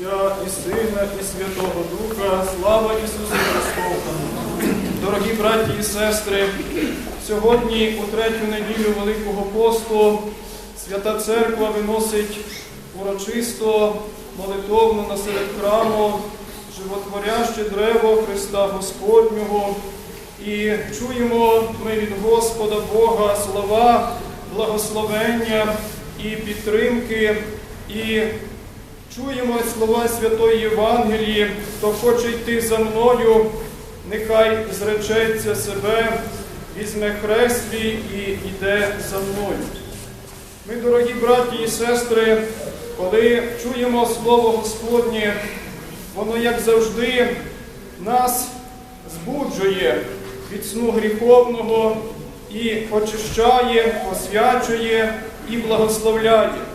Отця і Сина, і Святого Духа, слава Ісусу Христу! Дорогі браті і сестри, сьогодні, у третю неділю Великого посту, Свята Церква виносить урочисто, молитовно насеред храму, животворяще древо Христа Господнього. І чуємо ми від Господа Бога слова, благословення і підтримки, і чуємо слова Святої Євангелії, хто хоче йти за мною, нехай зречеться себе, візьме хрест і йде за мною. Ми, дорогі браті і сестри, коли чуємо Слово Господнє, воно, як завжди, нас збуджує від сну гріховного і очищає, освячує і благословляє.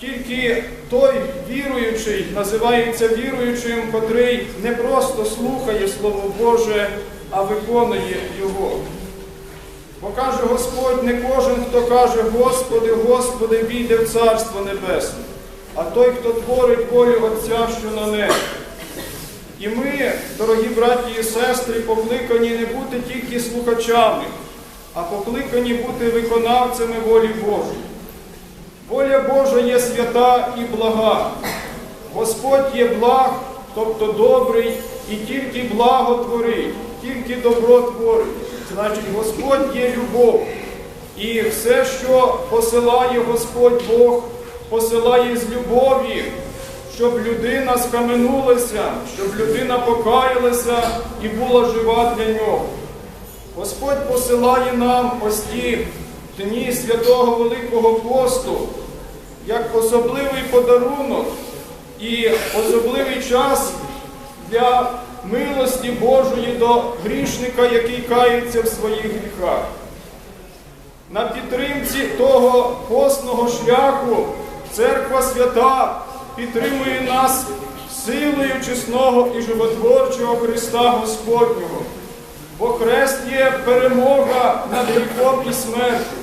Тільки той віруючий називається віруючим, котрий не просто слухає Слово Боже, а виконує його. Бо каже Господь, не кожен, хто каже, Господи, Господи, війде в Царство Небесне, а той, хто творить волю Отця, що на небі. І ми, дорогі браті і сестри, покликані не бути тільки слухачами, а покликані бути виконавцями волі Божої. Воля Божа є свята і блага. Господь є благ, тобто добрий, і тільки благо творить, тільки добро творить. Значить, Господь є любов. І все, що посилає Господь Бог, посилає з любові, щоб людина скаменулася, щоб людина покаялася і була жива для нього. Господь посилає нам ось ті дні святого Великого посту як особливий подарунок і особливий час для милості Божої до грішника, який кається в своїх гріхах. На підтримці того постного шляху церква свята підтримує нас силою чесного і животворчого Христа Господнього. Бо хрест є перемога над гріхом і смертю.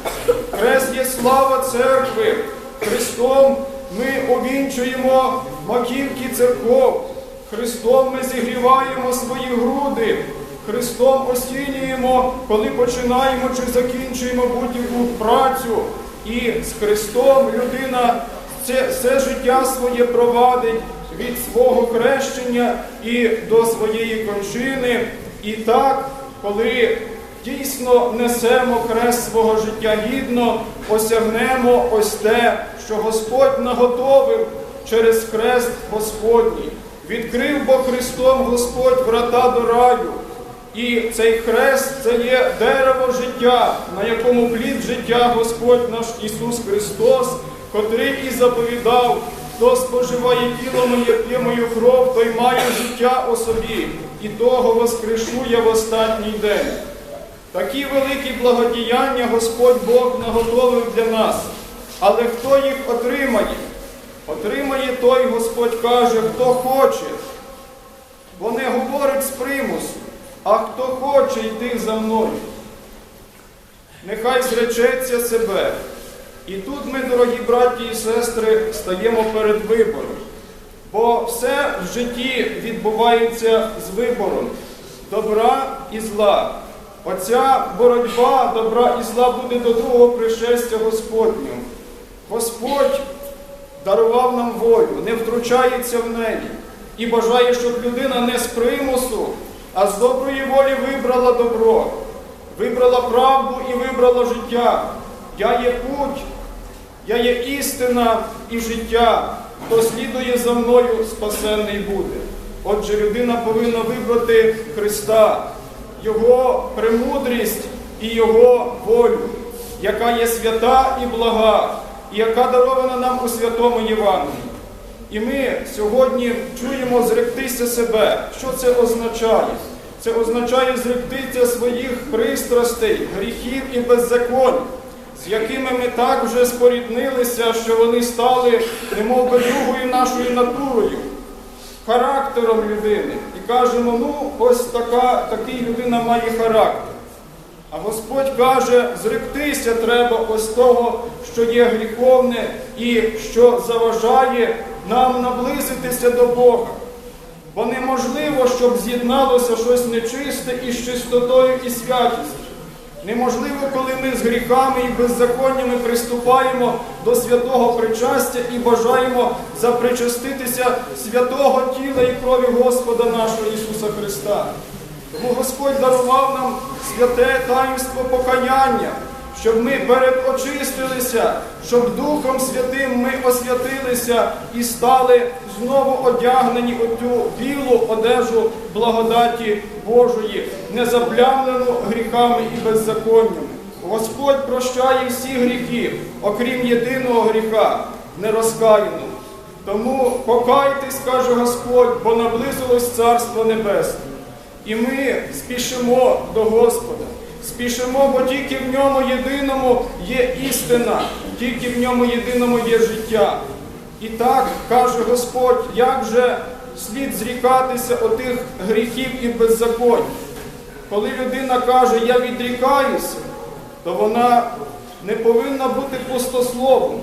Хрест є слава церкви. Христом ми овінчуємо маківки церков. Христом ми зігріваємо свої груди. Христом осінюємо, коли починаємо чи закінчуємо будь-яку працю. І з Христом людина це все життя своє провадить від свого хрещення і до своєї кончини. І так, коли дійсно несемо хрест свого життя гідно, осягнемо ось те, що Господь наготовив через хрест Господній. Відкрив бо Христом Господь врата до раю. І цей хрест це є дерево життя, на якому плід життя Господь наш Ісус Христос, котрий і заповідав, хто споживає тіло моє, п'є мою кров, той має життя у собі, і того воскрешу я в останній день. Такі великі благодіяння Господь Бог наготовив для нас. Але хто їх отримає? Отримає той, Господь каже, хто хоче. Бо не говорить з примусу, а хто хоче йти за мною. Нехай зречеться себе. І тут ми, дорогі браті і сестри, стаємо перед вибором. Бо все в житті відбувається з вибором добра і зла. Оця боротьба добра і зла буде до другого пришестя Господнього. Господь дарував нам волю, не втручається в неї і бажає, щоб людина не з примусу, а з доброї волі вибрала добро, вибрала правду і вибрала життя. Я є путь, я є істина і життя. Хто слідує за мною, спасенний буде. Отже, людина повинна вибрати Христа, Його премудрість і Його волю, яка є свята і блага, і яка дарована нам у святому Євангелії. І ми сьогодні чуємо зректися себе. Що це означає? Це означає зректися своїх пристрастей, гріхів і беззаконь, з якими ми так вже споріднилися, що вони стали немов би другою нашою натурою, характером людини. І кажемо, ну, ось така, такий людина має характер. А Господь каже, зректися треба ось того, що є гріховне і що заважає нам наблизитися до Бога. Бо неможливо, щоб з'єдналося щось нечисте із чистотою і святістю. Неможливо, коли ми з гріхами і беззаконнями приступаємо до святого причастя і бажаємо запричаститися святого тіла і крові Господа нашого Ісуса Христа. Тому Господь дарував нам святе таїнство покаяння, щоб ми передочистилися, щоб Духом Святим ми освятилися і стали знову одягнені у цю білу одежу благодаті Божої, не заплямлену гріхами і беззаконнями. Господь прощає всі гріхи, окрім єдиного гріха, нерозкаяного. Тому покайтесь, каже Господь, бо наблизилось Царство Небесне. І ми спішимо до Господа, спішимо, бо тільки в ньому єдиному є істина, тільки в ньому єдиному є життя. І так каже Господь, як же слід зрікатися отих гріхів і беззаконь. Коли людина каже, я відрікаюся, то вона не повинна бути пустословом.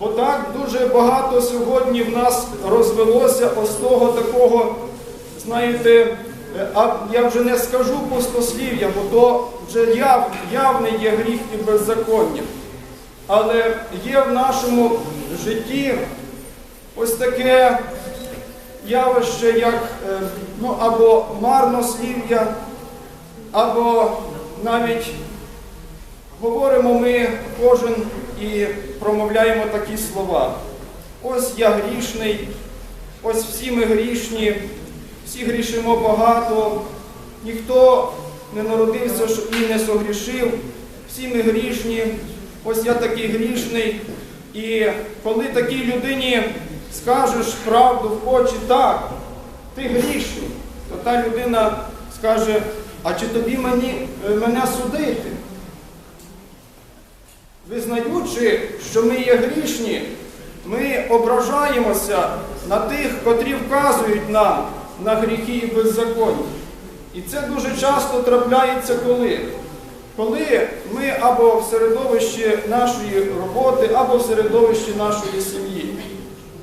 Бо так дуже багато сьогодні в нас розвелося ось того такого, знаєте, а я вже не скажу пустослів'я, бо то вже яв, явний є гріх і беззаконня. Але є в нашому житті ось таке явище, як е, ну, або марнослів'я, або навіть говоримо ми кожен і промовляємо такі слова. Ось я грішний, ось всі ми грішні, всі грішимо багато, ніхто не народився і не согрішив, всі ми грішні, ось я такий грішний. І коли такій людині скажеш правду в очі, так, ти грішний, то та людина скаже, а чи тобі мені, е, мене судити? Визнаючи, що ми є грішні, ми ображаємося на тих, котрі вказують нам на гріхи і беззаконня. І це дуже часто трапляється коли? Коли ми або в середовищі нашої роботи, або в середовищі нашої сім'ї.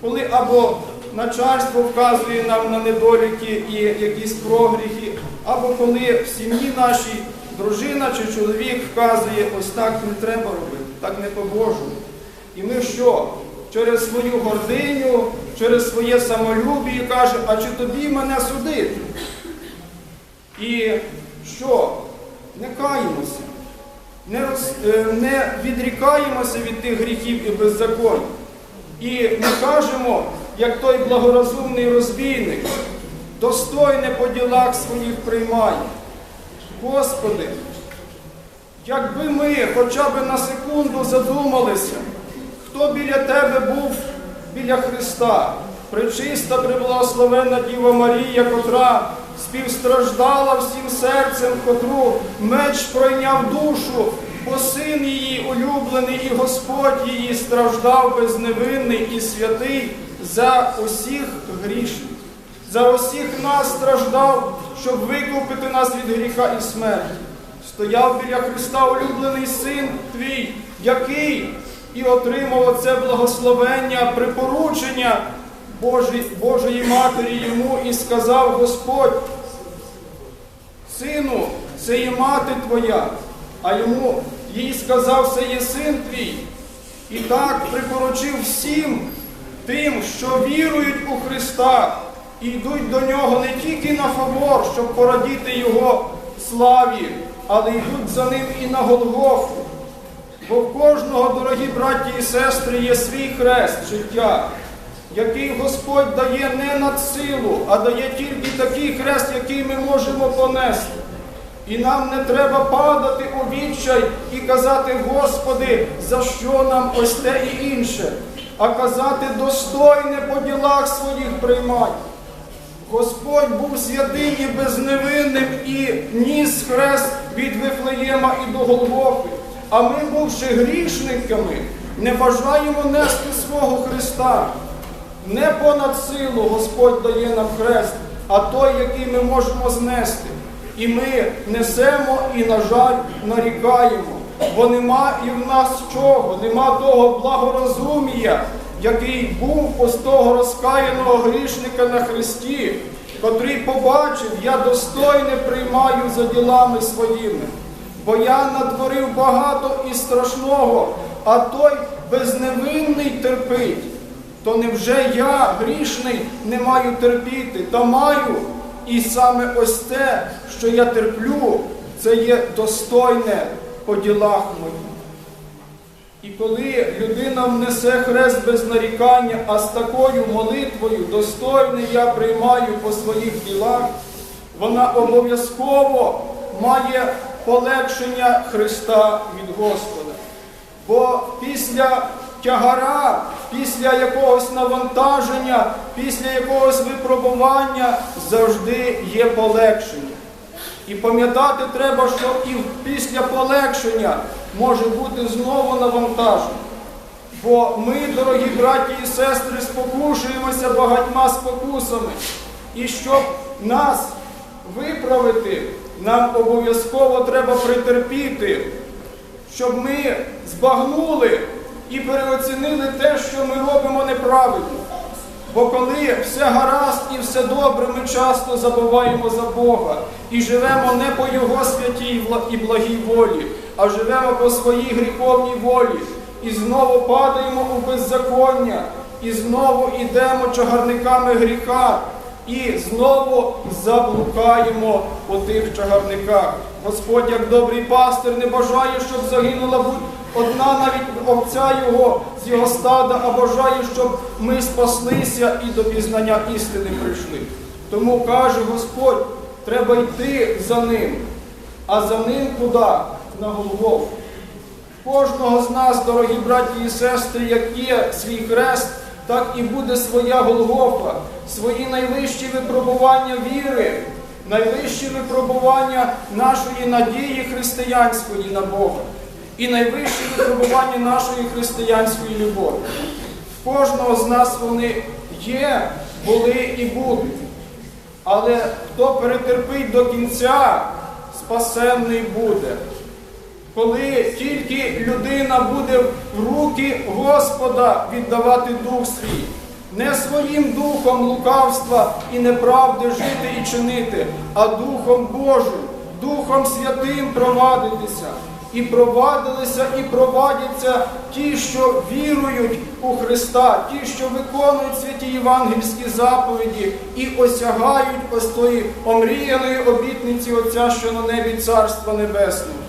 Коли або начальство вказує нам на недоліки і якісь прогріхи, або коли в сім'ї нашій дружина чи чоловік вказує, ось так не треба робити, так не по-божому. І ми що? Через свою гординю, через своє самолюбіє каже, а чи тобі мене судити? І що? Не каємося, не, роз, е, не відрікаємося від тих гріхів і беззаконь. І не кажемо, як той благорозумний розбійник, достойне по ділах своїх приймає. Господи, якби ми хоча б на секунду задумалися, хто біля Тебе був біля Христа, пречиста, приблагословенна Діва Марія, котра співстраждала всім серцем, котру меч пройняв душу, бо син її улюблений і Господь її страждав безневинний і святий за усіх грішних. За усіх нас страждав, щоб викупити нас від гріха і смерті. Стояв біля Христа улюблений син твій, який і отримав оце благословення, припоручення Божої, Божої Матері йому і сказав Господь, сину, це є мати твоя, а йому їй сказав, це є син твій. І так припоручив всім тим, що вірують у Христа і йдуть до нього не тільки на фавор, щоб порадіти Його славі, але йдуть за ним і на Голгофу. Бо в кожного, дорогі браті і сестри, є свій хрест життя, який Господь дає не над силу, а дає тільки такий хрест, який ми можемо понести. І нам не треба падати у відчай і казати, Господи, за що нам ось те і інше, а казати достойне по ділах своїх приймай. Господь був святим і безневинним і ніс хрест від Вифлеєма і до Голгофи. А ми, бувши грішниками, не бажаємо нести свого Христа. Не понад силу Господь дає нам хрест, а той, який ми можемо знести. І ми несемо і, на жаль, нарікаємо, бо нема і в нас чого, нема того благорозумія, який був пустого розкаяного грішника на Христі, котрий побачив, я достойне приймаю за ділами своїми, бо я натворив багато і страшного, а той безневинний терпить. То невже я, грішний, не маю терпіти, та маю, і саме ось те, що я терплю, це є достойне по ділах моїх. І коли людина внесе хрест без нарікання, а з такою молитвою достойне я приймаю по своїх ділах, вона обов'язково має полегшення Христа від Господа. Бо після тягара, після якогось навантаження, після якогось випробування завжди є полегшення. І пам'ятати треба, що і після полегшення може бути знову навантаження. Бо ми, дорогі браті і сестри, спокушуємося багатьма спокусами. І щоб нас виправити, нам обов'язково треба притерпіти, щоб ми збагнули і переоцінили те, що ми робимо неправильно. Бо коли все гаразд і все добре, ми часто забуваємо за Бога і живемо не по Його святій і благій волі, а живемо по своїй гріховній волі. І знову падаємо у беззаконня, і знову йдемо чагарниками гріха, і знову заблукаємо у тих чагарниках. Господь, як добрий пастир, не бажає, щоб загинула будь-одна навіть овця його з його стада, а бажає, щоб ми спаслися і до пізнання істини прийшли. Тому каже Господь, треба йти за ним. А за ним куди? На Голгофу. Кожного з нас, дорогі браті і сестри, як є свій хрест, так і буде своя Голгофа, свої найвищі випробування віри, найвищі випробування нашої надії християнської на Бога і найвищі випробування нашої християнської любові. В кожного з нас вони є, були і будуть. Але хто перетерпить до кінця, спасенний буде. Коли тільки людина буде в руки Господа віддавати дух свій, не своїм духом лукавства і неправди жити і чинити, а Духом Божим, Духом Святим провадитися. І провадилися, і провадяться ті, що вірують у Христа, ті, що виконують святі євангельські заповіді і осягають ось тої омріяної обітниці Отця, що на небі Царства Небесного.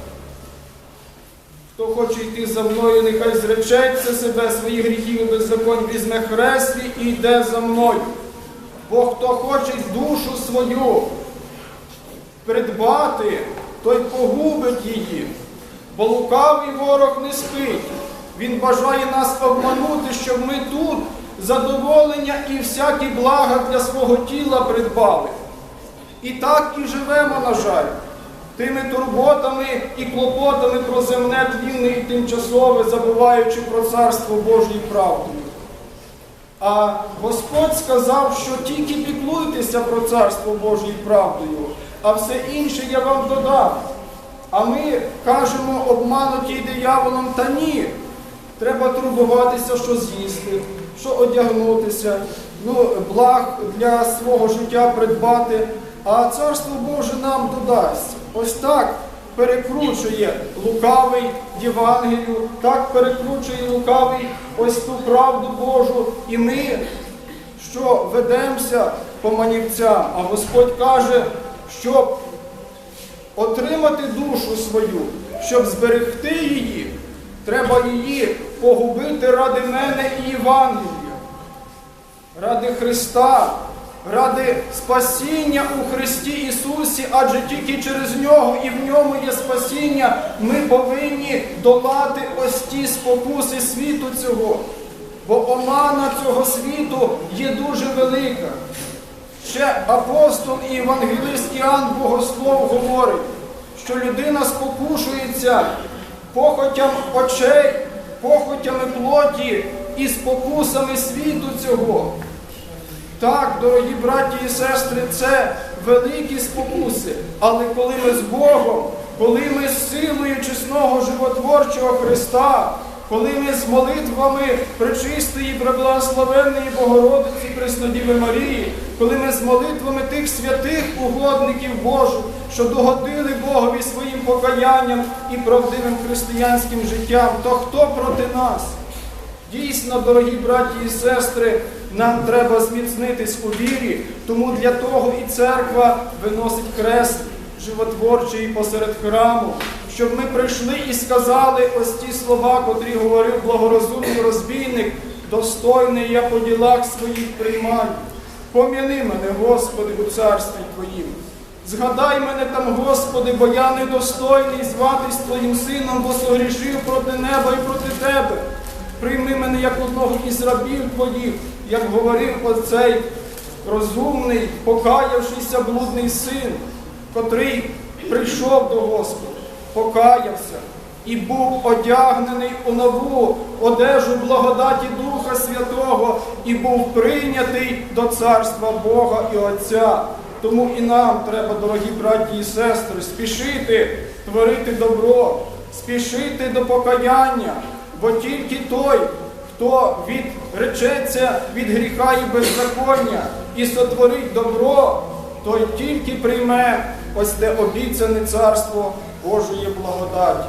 Хто хоче йти за мною, нехай зречеться себе своїх гріхів і беззаконь, візьме хрест і йде за мною. Бо хто хоче душу свою придбати, той погубить її. Бо лукавий ворог не спить. Він бажає нас обманути, щоб ми тут задоволення і всякі блага для свого тіла придбали. І так і живемо, на жаль, тими турботами і клопотами про земне тлінне і тимчасове, забуваючи про царство Божої правдою. А Господь сказав, що тільки піклуйтеся про царство Божою правдою, а все інше я вам додам. А ми кажемо, обмануті дияволом, та ні. Треба турбуватися, що з'їсти, що одягнутися, ну, благ для свого життя придбати, а царство Боже нам додасть. Ось так перекручує лукавий Євангелію, так перекручує лукавий ось ту правду Божу. І ми, що ведемося по манівцям, а Господь каже, щоб отримати душу свою, щоб зберегти її, треба її погубити ради мене і Євангелія, ради Христа, ради спасіння у Христі Ісусі, адже тільки через нього і в ньому є спасіння, ми повинні долати ось ті спокуси світу цього. Бо омана цього світу є дуже велика. Ще апостол і євангелист Іоанн Богослов говорить, що людина спокушується похотям очей, похотями плоті і спокусами світу цього. Так, дорогі браті і сестри, це великі спокуси. Але коли ми з Богом, коли ми з силою чесного животворчого Христа, коли ми з молитвами пречистої, преблагословенної Богородиці Преснодіви Марії, коли ми з молитвами тих святих угодників Божих, що догодили Богові своїм покаянням і правдивим християнським життям, то хто проти нас? Дійсно, дорогі браті і сестри, нам треба зміцнитись у вірі, тому для того і церква виносить хрест животворчий посеред храму, щоб ми прийшли і сказали ось ті слова, котрі говорив благорозумний розбійник, достойний я по ділах своїх приймаю. Пом'яни мене, Господи, у царстві Твоїм. Згадай мене там, Господи, бо я недостойний зватись Твоїм сином, бо согрішив проти неба і проти Тебе. Прийми мене як одного із рабів Твоїх, як говорив оцей розумний, покаявшийся блудний син, котрий прийшов до Господа, покаявся і був одягнений у нову одежу благодаті Духа Святого і був прийнятий до царства Бога і Отця. Тому і нам треба, дорогі браті і сестри, спішити творити добро, спішити до покаяння, бо тільки той, хто відречеться від гріха і беззаконня і сотворить добро, той тільки прийме ось те обіцяне царство Божої благодаті.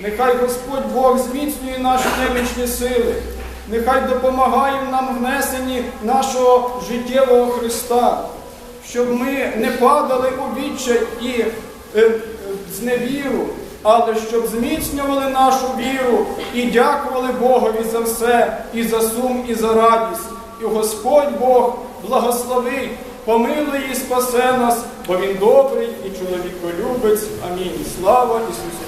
Нехай Господь Бог зміцнює наші немічні сили, нехай допомагає нам в несенні нашого життєвого Христа, щоб ми не падали у відчай і е, е, зневіру, але щоб зміцнювали нашу віру і дякували Богові за все, і за сум, і за радість. І Господь Бог благословить, помилує і спасе нас, бо Він добрий і чоловіколюбець. Амінь. Слава Ісусу!